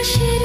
আকাশের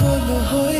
পাগল হয়ে